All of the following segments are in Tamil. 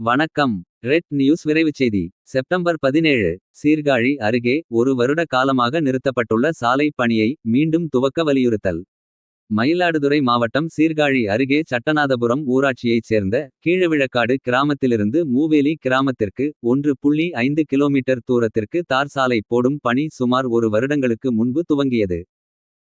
வணக்கம். ரெட் நியூஸ் விரைவுச் செய்தி. செப்டம்பர் பதினேழு சீர்காழி அருகே ஒரு வருட காலமாக நிறுத்தப்பட்டுள்ள சாலை பணியை மீண்டும் துவக்க வலியுறுத்தல். மயிலாடுதுறை மாவட்டம் சீர்காழி அருகே சட்டநாதபுரம் ஊராட்சியைச் சேர்ந்த கீழவிழக்காடு கிராமத்திலிருந்து மூவேலி கிராமத்திற்கு ஒன்று புள்ளி ஐந்து கிலோமீட்டர் தூரத்திற்கு தார் சாலை போடும் பணி சுமார் ஒரு வருடங்களுக்கு முன்பு துவங்கியது.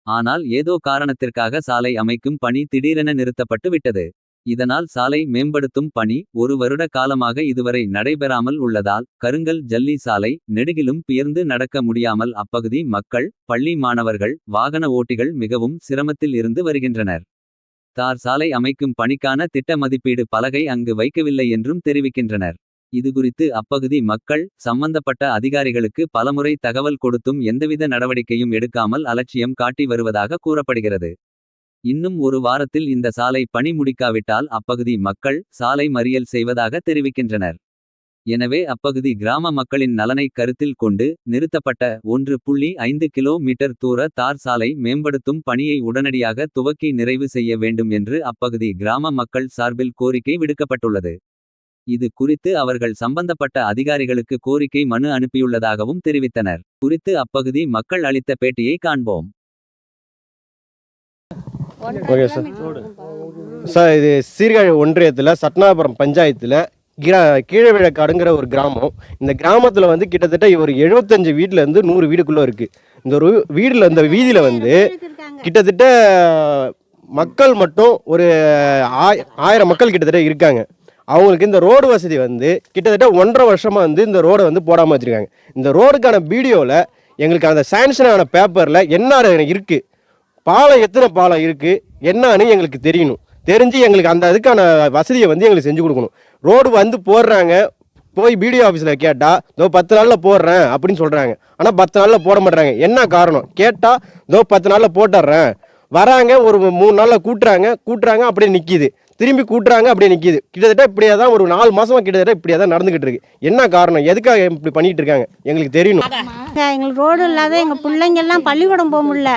ஆனால் ஏதோ காரணத்திற்காக சாலை அமைக்கும் பணி திடீரென நிறுத்தப்பட்டு விட்டது. இதனால் சாலை மேம்படுத்தும் பணி ஒரு வருட காலமாக இதுவரை நடைபெறாமல் உள்ளதால் கருங்கல் ஜல்லி சாலை நெடுகிலும் பியர்ந்து நடக்க முடியாமல் அப்பகுதி மக்கள் பள்ளி மாணவர்கள் வாகன ஓட்டிகள் மிகவும் சிரமத்தில் இருந்து வருகின்றனர். தார் சாலை அமைக்கும் பணிக்கான திட்ட மதிப்பீடு பலகை அங்கு வைக்கவில்லை என்றும் தெரிவிக்கின்றனர். இதுகுறித்து அப்பகுதி மக்கள் சம்பந்தப்பட்ட அதிகாரிகளுக்கு பலமுறை தகவல் கொடுத்தும் எந்தவித நடவடிக்கையும் எடுக்காமல் அலட்சியம் காட்டி வருவதாக கூறப்படுகிறது. இன்னும் ஒரு வாரத்தில் இந்த சாலை பணி முடிக்காவிட்டால் அப்பகுதி மக்கள் சாலை மறியல் செய்வதாக தெரிவிக்கின்றனர். எனவே அப்பகுதி கிராம மக்களின் நலனை கருத்தில் கொண்டு நிறுத்தப்பட்ட ஒன்று புள்ளி ஐந்து கிலோமீட்டர் தூர தார் சாலை மேம்படுத்தும் பணியை உடனடியாக துவக்கி நிறைவு செய்ய வேண்டும் என்று அப்பகுதி கிராம மக்கள் சார்பில் கோரிக்கை விடுக்கப்பட்டுள்ளது. இது குறித்து அவர்கள் சம்பந்தப்பட்ட அதிகாரிகளுக்கு கோரிக்கை மனு அனுப்பியுள்ளதாகவும் தெரிவித்தனர். குறித்து அப்பகுதி மக்கள் அளித்த பேட்டியை காண்போம். ஓகே சார் சார் இது சீர்காழி ஒன்றியத்தில் சட்னாபுரம் பஞ்சாயத்தில் கிரா கீழவிழக்காடுங்கிற ஒரு கிராமம். இந்த கிராமத்தில் வந்து கிட்டத்தட்ட ஒரு எழுபத்தஞ்சு வீட்டிலேருந்து நூறு வீடுக்குள்ளே இருக்குது இந்த ஒரு வீடில் இந்த வீதியில் வந்து கிட்டத்தட்ட மக்கள் மட்டும் ஒரு ஆய் ஆயிரம் மக்கள் கிட்டத்தட்ட இருக்காங்க. அவங்களுக்கு இந்த ரோடு வசதி வந்து கிட்டத்தட்ட ஒன்றரை வருஷமாக வந்து இந்த ரோடை வந்து போடாமல் வச்சுருக்காங்க. இந்த ரோடுக்கான வீடியோவில் எங்களுக்கு அந்த சாங்ஷன் ஆன பேப்பரில் என்ன இருக்குது பாலம் எத்தனை பாலம் இருக்குது என்னன்னு எங்களுக்கு தெரியணும். தெரிஞ்சு எங்களுக்கு அந்த அதுக்கான வசதியை வந்து எங்களுக்கு செஞ்சு கொடுக்கணும். ரோடு வந்து போடுறாங்க. போய் பிடிஓ ஆஃபீஸில் கேட்டால் இதோ பத்து நாளில் போடுறேன் அப்படின்னு சொல்கிறாங்க ஆனால் பத்து நாளில் போட மாட்றாங்க என்ன காரணம்? கேட்டால் இதோ பத்து நாளில் போட்டுடுறேன் வராங்க ஒரு மூணு நாளில் கூட்டுறாங்க. கூட்டுறாங்க அப்படியே நிற்கிது திரும்பி கூட்டுறாங்க அப்படியே நிற்கிது கிட்டத்தட்ட இப்படியே தான் ஒரு நாலு மாசமா கிட்டத்தட்ட இப்படியே தான் நடந்துகிட்டு இருக்கு. என்ன காரணம்? எதுக்காக இப்படி பண்ணிட்டு இருக்காங்க? எங்களுக்கு தெரியணும். எங்களுக்கு ரோடு இல்லாத எங்கள் பிள்ளைங்கெல்லாம் பள்ளிக்கூடம் போக முடியல.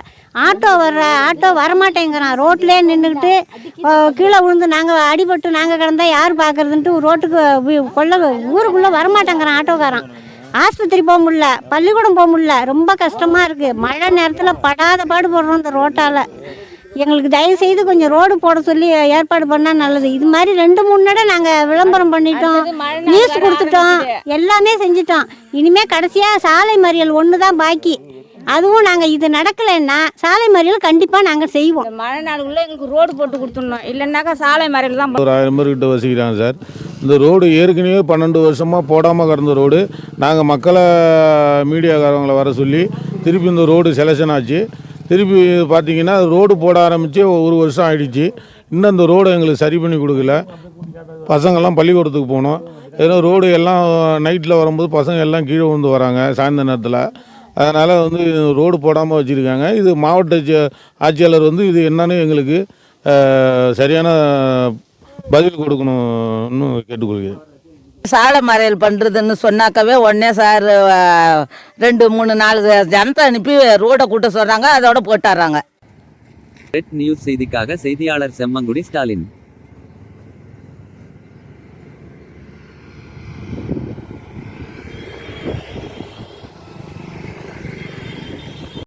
ஆட்டோ வர்ற ஆட்டோ வரமாட்டேங்கிறான். ரோட்லேயே நின்றுக்கிட்டு கீழே விழுந்து நாங்கள் அடிபட்டு நாங்கள் கிடந்தா யார் பார்க்கறதுன்ட்டு ரோட்டுக்கு கொள்ள ஊருக்குள்ளே வரமாட்டேங்கிறான் ஆட்டோக்காரன். ஆஸ்பத்திரி போக முடியல. பள்ளிக்கூடம் போக முடியல. ரொம்ப கஷ்டமாக இருக்குது மழை நேரத்தில் படாத பாடு போடுறோம் இந்த ரோட்டால். எங்களுக்கு தயவு செய்து கொஞ்சம் ரோடு போட சொல்லி ஏற்பாடு பண்ணால் நல்லது. இது மாதிரி ரெண்டு மூணு நட நாங்கள் விளம்பரம் பண்ணிட்டோம். நியூஸ் கொடுத்துட்டோம். எல்லாமே செஞ்சிட்டோம். இனிமேல் கடைசியாக சாலை மறியல் ஒன்று தான் பாக்கி. அதுவும் நாங்கள் இது நடக்கலைன்னா சாலை மறியல் கண்டிப்பாக நாங்கள் செய்வோம். மழை நாளுக்குள்ளே எங்களுக்கு ரோடு போட்டு கொடுத்துடணும். இல்லைன்னாக்கா சாலை மறையில் தான் ஒரு ஆயிரம் பேர்கிட்ட வசிக்கிறாங்க சார். இந்த ரோடு ஏற்கனவே பன்னெண்டு வருஷமாக போடாமல் கிடந்த ரோடு. நாங்கள் மக்களை மீடியாக்காரங்களை வர சொல்லி திருப்பி இந்த ரோடு செலெக்ஷன் ஆச்சு. திருப்பி பார்த்தீங்கன்னா ரோடு போட ஆரம்பித்து ஒரு வருஷம் ஆகிடுச்சு இன்னும் இந்த ரோடு எங்களுக்கு சரி பண்ணி கொடுக்கல. பசங்கள்லாம் பள்ளிக்கூடத்துக்கு போகணும் ஏன்னா ரோடு எல்லாம் நைட்டில் வரும்போது பசங்க எல்லாம் கீழே விழுந்து வராங்க சாயந்தர நேரத்தில். அதனால் வந்து ரோடு போடாமல் வச்சுருக்காங்க. இது மாவட்ட ஆட்சியாளர் வந்து இது என்னன்னு எங்களுக்கு சரியான பதில் கொடுக்கணும்னு கேட்டுக்கொள்கிறேன். சாலை மறையல் பண்ணுறதுன்னு சொன்னாக்கவே உடனே சார் ரெண்டு மூணு நாலு ஜனத்தை அனுப்பி ரோடை கூட்ட சொல்கிறாங்க அதோட போட்டுறாங்க ரெட் நியூஸ் செய்திக்காக செய்தியாளர் செம்மங்குடி ஸ்டாலின்.